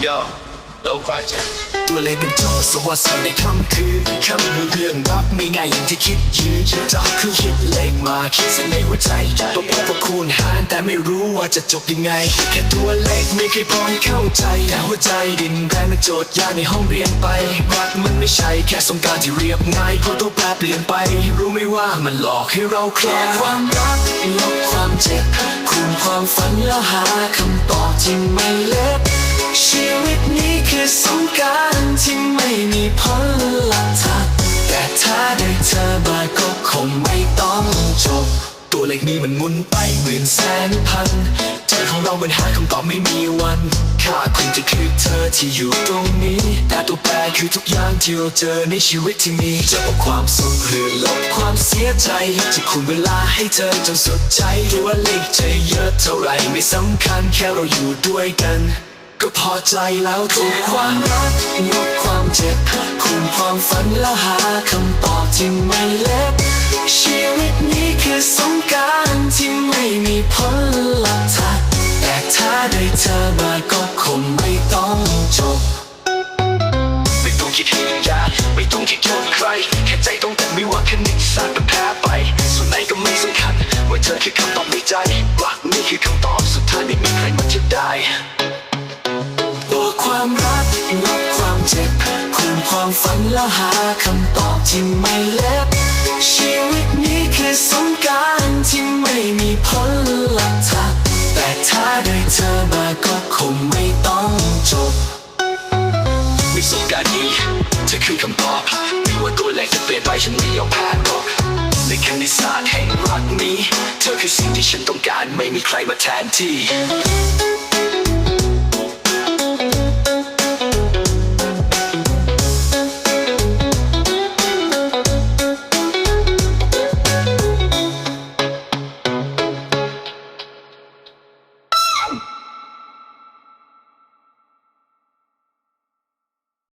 Yo, low project. ตัวเลขเป็นจทย์สวัสดิ์ในค่ำคืนคำเรื่องรักไม่ง่ายอย่างที่คิดยืนจะคือคิดเลขมาคิดเส้นในหัวใจตัวเองก็คูณหารแต่ไม่รู้ว่าจะจบยังไง แค่ตัวเลขไม่เคยพอให้เข้าใจแต่หัวใจดินแดงเป็นโจทย์ยากในห้องเรียนไปรักมันไม่ใช่แค่สงการที่เรียบง่ายเพราะตัวแปรเปลี่ยนไป รู้ไหมว่ามันหลอกให้เราคลายความรักลบความเจ็บคูณความฝันแล้วหาคำตอบที่ไม่เล ตัวเลขนี้มันหมุนไปหมื่นแสนพันใจของเรามันหาคำตอบไม่มีวันค่าคงจะคือเธอที่อยู่ตรงนี้ แต่ตัวแปรคือทุกอย่างที่เราเจอในชีวิตที่มี จะเอาความสุขหรือลบความเสียใจจะคุมเวลาให้เธอจนสุดใจหรือว่าเลขจะเยอะเท่าไรไม่สำคัญแค่เราอยู่ด้วยกันก็พอใจแล้วถูกความรักลบความเจ็บคุมความฝันแล้วหาคำตอบที่ไม่เล็กชีวิตนี้คือส ได้เธอมาก็คงไม่ต้องจบ ไม่ต้องคิดให้ยากไม่ต้องคิดโทษใคร แค่ใจต้องแต่ไม่ว่าคณิตศาสตร์มันแพ้ไป ส่วนไหนก็ไม่สำคัญ ว่าเธอคือคำตอบในใจรักนี่คือคำตอบสุดท้ายไม่มีใครมาจะได้ตัวความรักลบความเจ็บคุมความฝันแล้วหาคำตอบที่ไม่เล็กชีวิตนี้คือสง คงไม่ต้องจบไม่สงการนี้เธอคือคำตอบไม่ว่าตัวเลขจะเปลี่ยนไปฉันไม่ยอมแพ้หรอกในคณิตศาสตร์แห่งรักนี้ เธอคือสิ่งที่ฉันต้องการไม่มีใครมาแทนที่